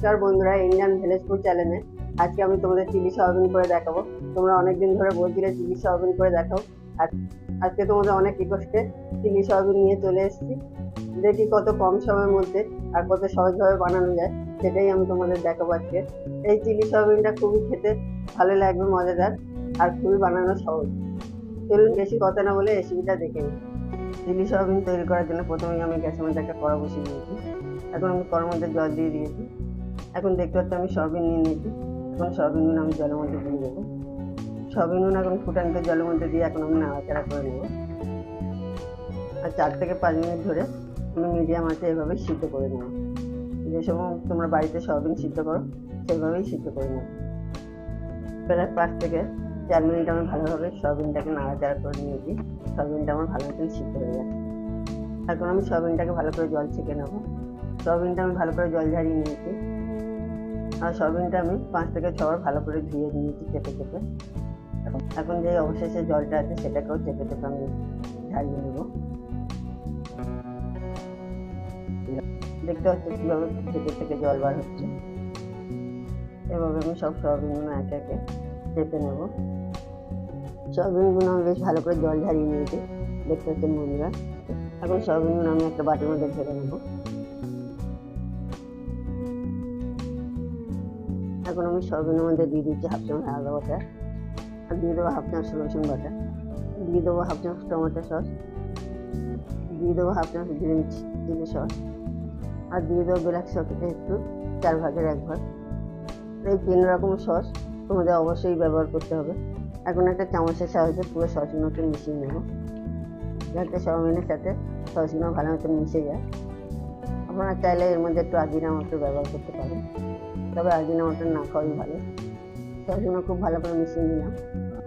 নমস্কার বন্ধুরা Indian village food চ্যানেলে আজকে আমি তোমাদের চিলি সয়াবিন করে দেখাবো। তোমরা অনেকদিন ধরে বলছিলে চিলি সয়াবিন করে দেখাও। আজ- আজকে তোমাদের অনেক রিকোয়েস্টে চিলি সয়াবিন নিয়ে চলে এসেছি। দেখি কত কম সময়ের মধ্যে আর কত সহজভাবে বানানো যায়, সেটাই আমি তোমাদের দেখাবো আজকে। এই চিলি সয়াবিনটা খুবই খেতে ভালো লাগবে, মজাদার আর খুবই বানানো সহজ। চলুন বেশি কথা না বলে রেসিপিটা দেখে নিই। চিলি সয়াবিন তৈরি করার জন্য প্রথমেই আমি গ্যাসের মধ্যে একটা কড়া বসিয়ে দিয়েছি। এখন আমি কড়ার মধ্যে জল দিয়ে দিয়েছি। এখন দেখতে পাচ্ছি আমি সয়াবিন নিয়ে নিয়েছি। এখন সয়াবিন নুন আমি জলের মধ্যে দিয়ে দেবো। সয়াবিন নুন এখন ফুটানিত জলের মধ্যে দিয়ে এখন আমি নাড়াচাড়া করে নেব। আর চার থেকে পাঁচ মিনিট ধরে আমি মিডিয়াম আছে এভাবেই সিদ্ধ করে নেব। যে তোমরা বাড়িতে সয়াবিন সিদ্ধ করো সেভাবেই সিদ্ধ করে নেব। প্রায় পাঁচ থেকে চার মিনিট আমি ভালোভাবে সয়াবিনটাকে নাড়াচাড়া করে নিয়েছি। সয়াবিনটা আমার ভালো মতন সিদ্ধ হয়ে গেছে। এখন আমি সয়াবিনটাকে ভালো করে জল ছেঁকে নেব। সয়াবিনটা আমি ভালো করে জল ঝারিয়ে নিয়েছি। আর সয়াবিনটা আমি পাঁচ থেকে ছবার ভালো করে ধুয়ে নিয়েছি চেপে চেপে। এখন যে অবশেষে জলটা আছে সেটাকেও চেপে চেপে আমি ঝারিয়ে নেব। দেখতে হচ্ছে কীভাবে ভেতর থেকে জল বার হচ্ছে। এভাবে আমি সব সয়াবিনগুলো একে একে চেপে নেব। সয়াবিনগুলো আমি বেশ ভালো করে জল ঝারিয়ে নিয়েছি। দেখতে হচ্ছে বন্ধুরা। এখন সয়াবিনগুলো আমি একটা বাটির মধ্যে ঢেলে নেব। এখন আমি সয়াবিনের মধ্যে দিয়ে দিচ্ছি হাফ চামচ আদা বাটা। আর দিয়ে দেবো হাফ চামচ রসুন বাটা। দিয়ে দেবো হাফ চামচ টমেটো সস। দিয়ে দেবো হাফ চামচ গ্রিন চিলি সস। আর দিয়ে দেবো ব্ল্যাক সসটা একটু চার ভাগের এক ভাগ। এই তিন রকম সস তোমাদের অবশ্যই ব্যবহার করতে হবে। এখন একটা চামচের সাহায্যে পুরো সসগুলোকে মিশিয়ে নেব। যাতে সয়াবিনের সাথে সসগুলো ভালো মতো মিশে যায়। আপনারা চাইলে এর মধ্যে একটু আজিনা মতো ব্যবহার করতে পারেন। তবে আজিনা মটর না খাওয়াই ভালো। সসগুলো খুব ভালো করে মিশিয়ে নিলাম।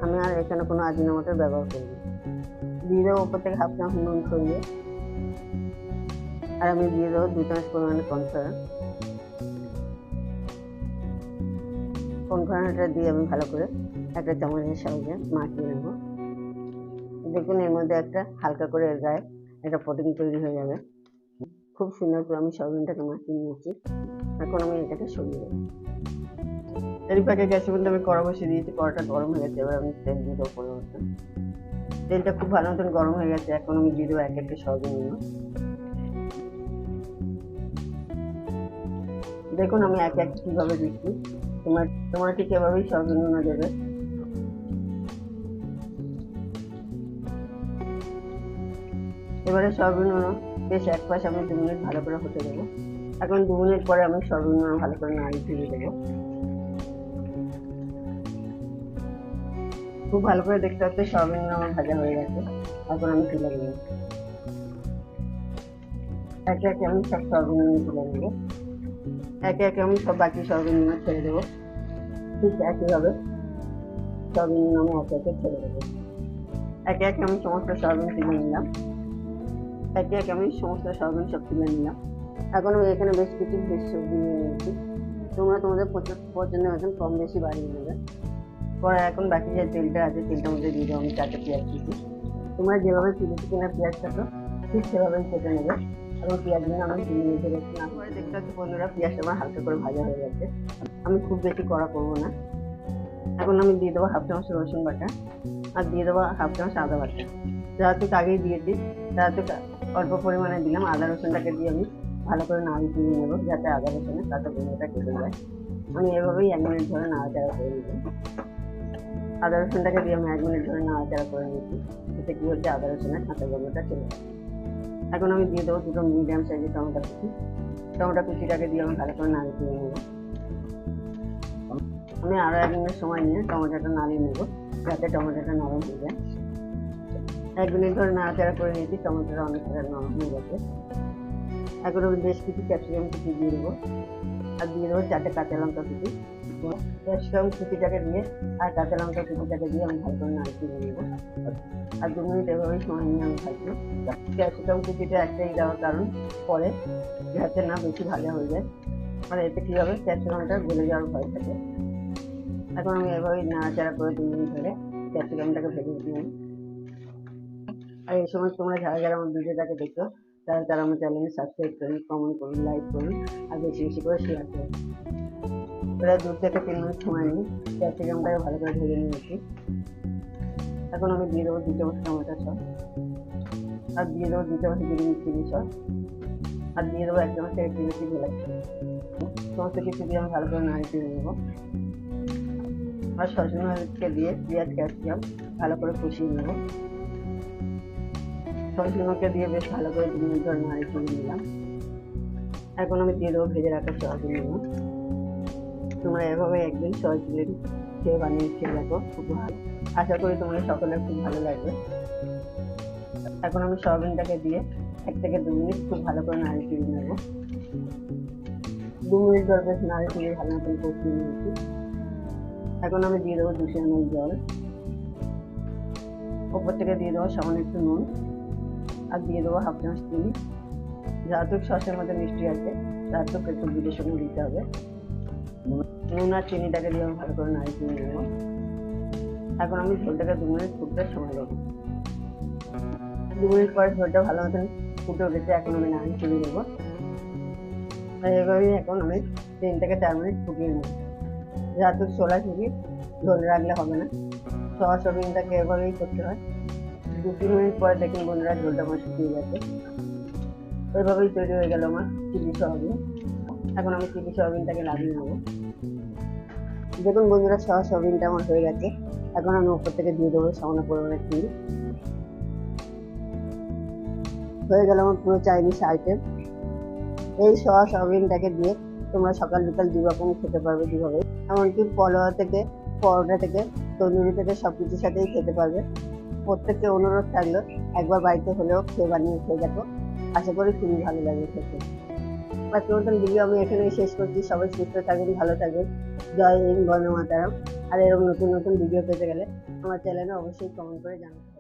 আমি আর এখানে কোনো আজিনা মটর ব্যবহার করি না। দিয়ে দেবো ওপর থেকে হাফ চামচ নুন ছড়িয়ে। আর আমি দিয়ে দেবো দু চামচ পরিমাণে কর্নফ্লাওয়ার। কর্নফ্লাওয়ারটা দিয়ে আমি ভালো করে একটা চামচের সাহায্যে মাখিয়ে নেব। দেখুন এর মধ্যে একটা হালকা করে এর গায়ে একটা প্রোটিন তৈরি হয়ে যাবে। খুব সুন্দর করে আমি সয়াবিনটাকে মাখিয়ে নিয়েছি। এখন আমি এটাকে সরিয়ে দেবো। এর পাকে গ্যাসের মধ্যে আমি কড়া বসিয়ে দিয়েছি কড়াটা গরম হয়ে গেছে, এবার আমি তেল দিয়ে দেবো পরিবর্তন তেলটা খুব ভালো মতন গরম হয়ে গেছে, এখন আমি দিয়ে দেবো এক একটা সয়াবিন নিয়ে দেখুন আমি এক এক কীভাবে দিচ্ছি। তোমার তোমরা ঠিক এভাবেই সয়াবিন নুন দেবে। এবারে সয়াবিন নুন বেশ এক পাশে আমি দু মিনিট ভালো করে হতে দেবো। এখন দু মিনিট পরে আমি সয়াবিন নুন ভালো করে নাড়ি দিয়ে দেবো। খুব ভালো করে দেখতে পাচ্ছি সয়াবিন আমার ভাজা হয়ে গেছে। এখন আমি তুলে নেব। একে একে আমি সব সয়াবিন তুলে নেব। একে একে আমি সব বাকি সয়াবিন ছেড়ে দেবো। ঠিক একইভাবে সয়াবিন আমি একে একে ছেড়ে দেবো। একে একে আমি সমস্ত সয়াবিন তুলে নিলাম। একে একে আমি সমস্ত সয়াবিন সব তুলে নিলাম। এখন আমি এখানে বেশ কিছু বেশ সবজি নিয়ে নিয়েছি। তোমরা তোমাদের পছন্দ মতন কম বেশি বাড়িয়ে নেবে পরে এখন বাকি যে তেলটা আছে, তেলটার মধ্যে দিয়ে দেবো আমি চারটে পেঁয়াজ কুচি। তোমরা যেভাবে চিলি চিকেনের পেঁয়াজ কাটো ঠিক সেভাবেই কেটে নেবে। এবং পেঁয়াজগুলো আমি চিনি মেখে রেখে না পরে দেখতে পাচ্ছি বন্ধুরা, পেঁয়াজটা আমার হালকা করে ভাজা হয়ে গেছে। আমি খুব বেশি কড়া করব না। এখন আমি দিয়ে দেবো হাফ চামচ রসুন বাটা। আর দিয়ে দেবো হাফ চামচ আদা বাটা। যাতে আগেই দিয়েছি যাতে অল্প পরিমাণে দিলাম। আদা রসুনটাকে দিয়ে আমি ভালো করে নাড়ি দিয়ে নেব, যাতে আদা রসুনের সাথে গন্ধটা কেটে যায়। আমি এভাবেই এক মিনিট ধরে নাড়াচাড়া করে নিই আদা রসুনটাকে দিয়ে আমি এক মিনিট ধরে নাড়াচাড়া করে নিচ্ছি এতে কী হচ্ছে আদা রসুনের কাঁচা গন্ধটা চলে যায় এখন আমি দিয়ে দেবো দুটো মিডিয়াম সাইজের টমেটো কুচি। টমেটো কুচিটাকে দিয়ে আমি ভালো করে নাড়িয়ে দিয়ে নেব। আমি আরও এক মিনিট সময় নিয়ে টমেটোটা নাড়িয়ে নেব, যাতে টমেটোটা নরম হয়ে যায়। এক মিনিট ধরে নাড়াচাড়া করে নিয়েছি, টমেটোটা অনেকটা নরম হয়ে গেছে। এখন আমি বেশ কিছু ক্যাপসিকাম কুচি দিয়ে দেবো। আর দিয়ে দেবো চারটে কাঁচা লঙ্কা কুচি। ক্যাপসিকাম কুচিটাকে দিয়ে আর কাঁচা লঙ্কা কুচিটাকে দিয়ে আমি ভালো করে নাড়িয়ে দিয়ে নেব। আর দু মিনিট এভাবেই সময় নিয়ে আমি ভাজবো ক্যাপসিকাম কুচিটা একটাই দেওয়ার কারণ, পরে যাতে না বেশি ভালো হয়ে যায়। আর এতে কী হবে, ক্যাপসিকামটা গলে যাওয়ার ভয় থাকে। এখন আমি এভাবেই নাড়াচাড়া করে দু মিনিট ধরে ক্যাপসিকামটাকে ভেজে দিই আর এই সময় তোমরা যারা যারা আমার ভিডিওটাকে দেখছ, তারা তারা আমার চ্যানেলে সাবস্ক্রাইব করুন কমেন্ট করুন লাইক করুন, আর বেশি বেশি করে শেয়ার করুন। প্রায় দু থেকে তিন মিনিট সময় নিই ক্যাপসিকামটাকে ভালো করে ভেজে নিয়েছি এখন আমি দিয়ে দেবো দু চামচ টমেটো সস। আর দিয়ে দেবো দু চামচ গ্রিন চিলি সস। আর দিয়ে দেবো এক থেকে একটু বেশি গোলাপ সমস্ত কিছু দিয়ে আমি ভালো করে নাড়িয়ে দিয়ে নেব আর সজনাকে দিয়ে পেঁয়াজ, ক্যাপসিকাম ভালো করে কষিয়ে নেব। সজনাকে দিয়ে বেশ ভালো করে দু মিনিট ধরে নাড়িয়ে নিলাম। এখন আমি দিয়ে দেবো ভেজে রাখা সয়াবিন তোমরা এভাবে একদিন সয়াবিন খেয়ে বানিয়ে খেয়ে দেখো, খুব ভালো। আশা করি তোমাদের সকলের খুব ভালো লাগবে। এখন আমি সয়াবিনটাকে দিয়ে এক থেকে দু মিনিট খুব ভালো করে নাড়িয়ে দিয়ে নেব। দু মিনিট ধরে বেশ নাড়িয়ে দিয়ে ভালো মতন কষিয়ে নিয়েছি। এখন আমি দিয়ে দেবো দুশো এমএল জল। ওপর থেকে দিয়ে দেবো সামান্য একটু নুন। আর দিয়ে দেবো হাফ চামচ চিনি। যতটুক সসের মধ্যে মিষ্টি আছে ততটুক একটু বুঝে শুনে দিতে হবে। নুন আর চিনিটাকে দিয়ে আমি ভালো করে নাড়িয়ে দিয়ে নেব। এখন আমি ঝোলটাকে দু মিনিট ফুটতে সময় দেবো দু মিনিট পরে ঝোলটা ভালো মতন ফুটে উঠেছে, এখন আমি তুলে দেবো আর এভাবেই এখন আমি তিন থেকে চার মিনিট ফুটিয়ে নেব। যতটুক ছোলা ছুটি ঝোল রাখলে হবে না। সস এভাবেই করতে হয়। দু তিন মিনিট পরে দেখুন বন্ধুরা ঝোলটা আমার শুকিয়ে গেছে। ওইভাবেই তৈরি হয়ে গেল আমার চিলি সয়াবিন। এখন আমি চিলি সয়াবিনটাকে লাগিয়ে নেব। দেখুন বন্ধুরা সস সয়াবিনটা আমার হয়ে গেছে। এখন আমি উপর থেকে দিয়ে দেবো সামান্য পরিমাণে চিনি। হয়ে গেল আমার পুরো চাইনিজ আইটেম। এই সস সয়াবিনটাকে দিয়ে তোমরা সকাল বিকাল দু রকম খেতে পারবে দুভাবে এমনকি পলোয়া থেকে, পরোটা থেকে, তন্দুরি থেকে সব কিছুর সাথেই খেতে পারবে। প্রত্যেককে অনুরোধ থাকল, একবার বাড়িতে হলেও খেয়ে বানিয়ে খেয়ে দেখো। আশা করি খুবই ভালো লাগে খেতে। আজকের মতন ভিডিও আমি এখানেই শেষ করছি। সবাই সুস্থ থাকেন ভালো থাকেন জয় হিন্দ বর্ণ মাতারাম। আর এরকম নতুন নতুন ভিডিও পেতে গেলে আমার চ্যানেলে অবশ্যই কমেন্ট করে হবে